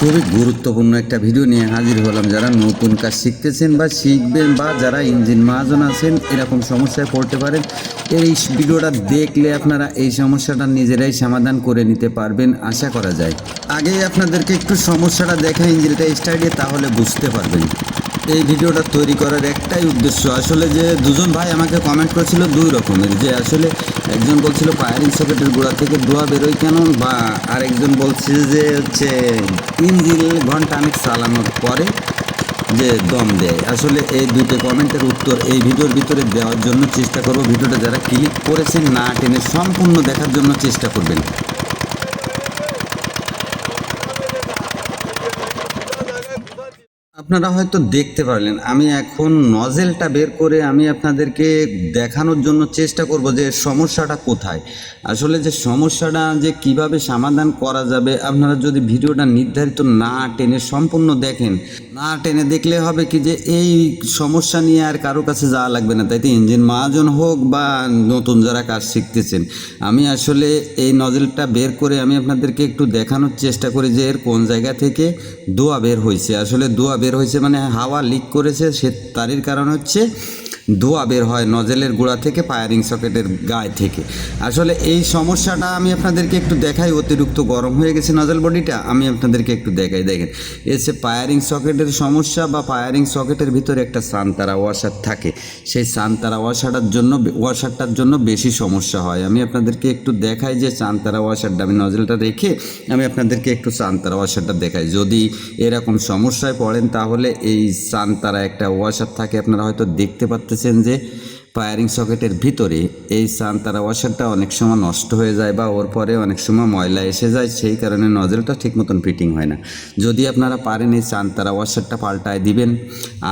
খুবই গুরুত্বপূর্ণ একটা ভিডিও নিয়ে হাজির হলাম। যারা নতুন কাজ শিখতেছেন বা শিখবেন বা যারা ইঞ্জিন মহাজন আছেন, এরকম সমস্যায় পড়তে পারেন। এই ভিডিওটা দেখলে আপনারা এই সমস্যাটা নিজেরাই সমাধান করে নিতে পারবেন, আশা করা যায়। আগেই আপনাদেরকে একটু সমস্যাটা দেখা ইঞ্জিনটা স্টার্টে তাহলে বুঝতে পারবেন। এই ভিডিওটা তৈরি করার একটাই উদ্দেশ্য, আসলে যে দুজন ভাই আমাকে কমেন্ট করেছিল দুই রকমের, যে আসলে একজন বলছিল ফায়ারিং সকেটের গোড়া থেকে ধোয়া বেরোয় কেন, বা আরেকজন বলছে যে হচ্ছে ইঞ্জিন ঘণ্টা অনেক চালানোর পরে যে দম দেয়। আসলে এই দুটো কমেন্টের উত্তর এই ভিডিওর ভিতরে দেওয়ার জন্য চেষ্টা করব। ভিডিওটা যারা ক্লিক করেছেন না টেনে সম্পূর্ণ দেখার জন্য চেষ্টা করবেন। আপনারা হয়তো দেখতে পারলেন, আমি এখন নজেলটা বের করে আমি আপনাদেরকে দেখানোর জন্য চেষ্টা করব যে সমস্যাটা কোথায়। আসলে যে সমস্যাটা যে কীভাবে সমাধান করা যাবে, আপনারা যদি ভিডিওটা নির্ধারিত না টেনে সম্পূর্ণ দেখেন না টেনে দেখলে হবে কি যে এই সমস্যা নিয়ে আর কারও কাছে যাওয়া লাগবে না। তাই তো ইঞ্জিন মহাজন হোক বা নতুন যারা কাজ শিখতেছেন, আমি আসলে এই নজলটা বের করে আমি আপনাদেরকে একটু দেখানোর চেষ্টা করি যে এর কোন জায়গা থেকে দোয়া বের হয়েছে। আসলে দোয়া বের হয়েছে মানে হাওয়া লিক করেছে, সে তারির কারণ হচ্ছে ধোয়া বের হয় নজেলের গোড়া থেকে ফায়ারিং সকেটের গায়ে থেকে। আসলে এই সমস্যাটা আমি আপনাদেরকে একটু দেখাই, অতিরিক্ত গরম হয়ে গেছে নজেল বডিটা আমি আপনাদেরকে একটু দেখাই, দেখেন। এসে ফায়ারিং সকেটের সমস্যা বা ফায়ারিং সকেটের ভিতরে একটা সানতারা ওয়াশার থাকে, সেই সানতারা ওয়াশারটার জন্য ওয়াশারটার জন্য বেশি সমস্যা হয়। আমি আপনাদেরকে একটু দেখাই যে সানতারা ওয়াশারটা আমি নজেলটা রেখে আমি আপনাদেরকে একটু সানতারা ওয়াশারটা দেখাই। যদি এরকম সমস্যায় পড়েন, তাহলে এই সানতারা একটা ওয়াশার থাকে, আপনারা হয়তো দেখতে পাচ্ছেন যে ফায়ারিং সকেটের ভিতরে এই সান্তারা ওয়াশারটা অনেক সময় নষ্ট হয়ে যায় বা ওর পরে অনেক সময় ময়লা এসে যায়, সেই কারণে নজলটা ঠিক মতন ফিটিং হয় না। যদি আপনারা পারেন এই চানতারা ওয়াশারটা পাল্টায় দিবেন,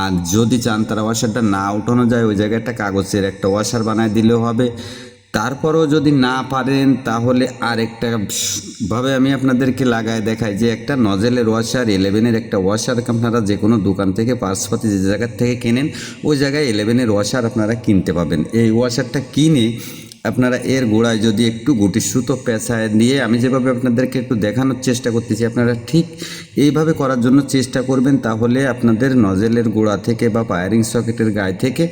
আর যদি চান তারা ওয়াশারটা না উঠানো যায়, ওই জায়গায় একটা কাগজের একটা ওয়াশার বানায় দিলেও হবে। তারপরেও যদি না পারেন, তাহলে আরেকটা ভাবে আমি আপনাদেরকে লাগায় দেখাই যে একটা নজেলের ওয়াশার ইলেভেনের একটা ওয়াশার আপনারা যে কোনো দোকান থেকে পার্সপাতি যে জায়গার থেকে কেনেন, ওই জায়গায় ইলেভেনের ওয়াশার আপনারা কিনতে পাবেন। এই ওয়াশারটা কিনে আপনারা এর গোড়ায় যদি একটু গুটি সুতো পেঁচায় দিয়ে আমি যেভাবে আপনাদেরকে একটু দেখানোর চেষ্টা করতেছি, আপনারা ঠিক এইভাবে করার জন্য চেষ্টা করবেন, তাহলে আপনাদের নজেলের গোড়া থেকে বা ফায়ারিং সকেটের গায়ে থেকে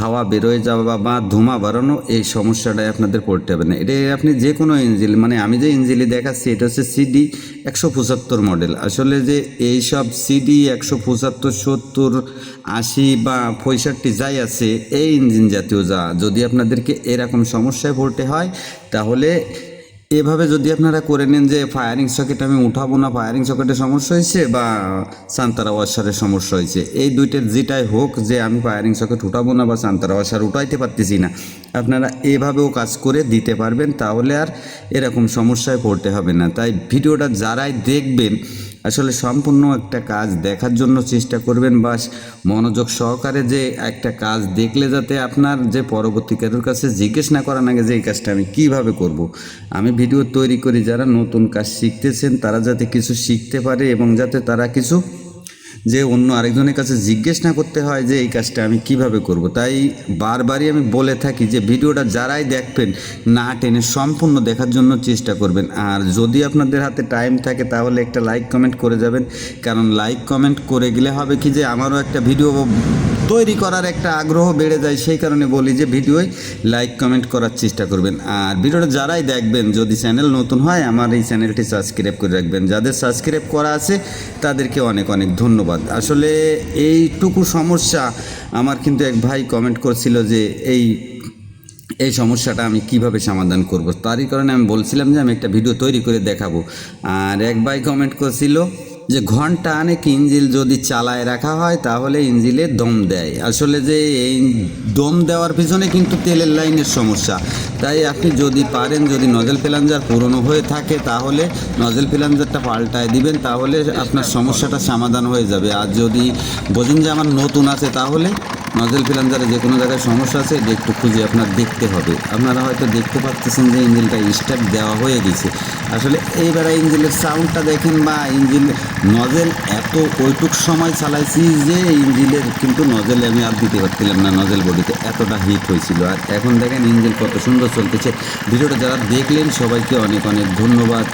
হাওয়া বেরোয় যাওয়া বা ধোঁয়া বাড়ানো, এই সমস্যাটাই আপনাদের পড়তে হবে না। এটা আপনি যে কোনো ইঞ্জিল মানে আমি যে ইঞ্জিলি দেখাচ্ছি, এটা হচ্ছে সিডি একশো পঁচাত্তর মডেল আসলে যে এই সব সিডি একশো পঁচাত্তর, সত্তর, আশি বা পঁয়ষট্টি যাই আছে, এই ইঞ্জিন জাতীয় যা, যদি আপনাদেরকে এরকম সমস্যায় পড়তে হয়, তাহলে এভাবে যদি আপনারা করে নেন যে ফায়ারিং সকেট আমি উঠাবো না ফায়ারিং সকেটের সমস্যা হয়েছে বা সান্তারা ওয়াশারের সমস্যা হয়েছে, এই দুইটার যেটাই হোক যে আমি ফায়ারিং সকেট উঠাবো না বা সান্তারা ওয়াশার উঠাইতে পারতেছি না, আপনারা এভাবেও কাজ করে দিতে পারবেন, তাহলে আর এরকম সমস্যায় পড়তে হবে না। তাই ভিডিওটা যারাই দেখবেন আসলে সম্পূর্ণ একটা কাজ দেখার জন্য চেষ্টা করবেন বা মনোযোগ সহকারে যে একটা কাজ দেখলে যাতে আপনার যে পরবর্তী কারোর কাছে জিজ্ঞেস না করার আগে যে এই কাজটা আমি কীভাবে করব। আমি ভিডিও তৈরি করি, যারা নতুন কাজ শিখতেছেন তারা যাতে কিছু শিখতে পারে এবং যাতে তারা কিছু যে অন্য আরেকজনের কাছে জিজ্ঞেস না করতে হয় যে এই কাজটা আমি কীভাবে করব। তাই বারবারই আমি বলে থাকি যে ভিডিওটা যারাই দেখবেন না টেনে সম্পূর্ণ দেখার জন্য চেষ্টা করবেন। আর যদি আপনাদের হাতে টাইম থাকে তাহলে একটা লাইক কমেন্ট করে যাবেন। কারণ লাইক কমেন্ট করে গেলে হবে কি যে আমারও একটা ভিডিও তৈরি করার একটা আগ্রহ বেড়ে যায়। সেই কারণে বলি যে ভিডিওয় লাইক কমেন্ট করার চেষ্টা করবেন। আর ভিডিওটা যারাই দেখবেন, যদি চ্যানেল নতুন হয় আমার এই চ্যানেলটি সাবস্ক্রাইব করে রাখবেন। যাদের সাবস্ক্রাইব করা আছে তাদেরকে অনেক অনেক ধন্যবাদ। আসলে এইটুকু সমস্যা আমার কিন্তু এক ভাই কমেন্ট করছিল যে এই এই সমস্যাটা আমি কীভাবে সমাধান করব। তারই কারণে আমি বলছিলাম যে আমি একটা ভিডিও তৈরি করে দেখাবো। আর এক ভাই কমেন্ট করছিল যে ঘণ্টা অনেক ইঞ্জিল যদি চালায় রাখা হয় তাহলে ইঞ্জিলে দম দেয়। আসলে যে এই দম দেওয়ার পিছনে কিন্তু তেলের লাইনের সমস্যা। তাই আপনি যদি পারেন, যদি নজেল প্লাঞ্জার পুরনো হয়ে থাকে, তাহলে নজেল প্লাঞ্জারটা পাল্টায় দিবেন, তাহলে আপনার সমস্যাটা সমাধান হয়ে যাবে। আর যদি বোঝেন যে আমার নতুন আছে, তাহলে নজেল প্লাঞ্জারে যে কোনো জায়গায় সমস্যা আছে, এটা একটু খুঁজে আপনার দেখতে হবে। আপনারা হয়তো দেখতে পাচ্ছেন যে ইঞ্জিনটা স্টার্ট দেওয়া হয়ে গেছে। আসলে এইবার ইঞ্জিনের সাউন্ডটা দেখেন বা ইঞ্জিন নজেল এত ওইটুক সময় চালাইছি যে ইঞ্জিনের কিন্তু নজেলে আমি আর দিতে পারছিলাম না নজেল বডিতে এতটা হিট হয়েছিল। আর এখন দেখেন ইঞ্জিন কত সুন্দর চলতেছে। ভিডিওটা যারা দেখলেন সবাইকে অনেক অনেক ধন্যবাদ।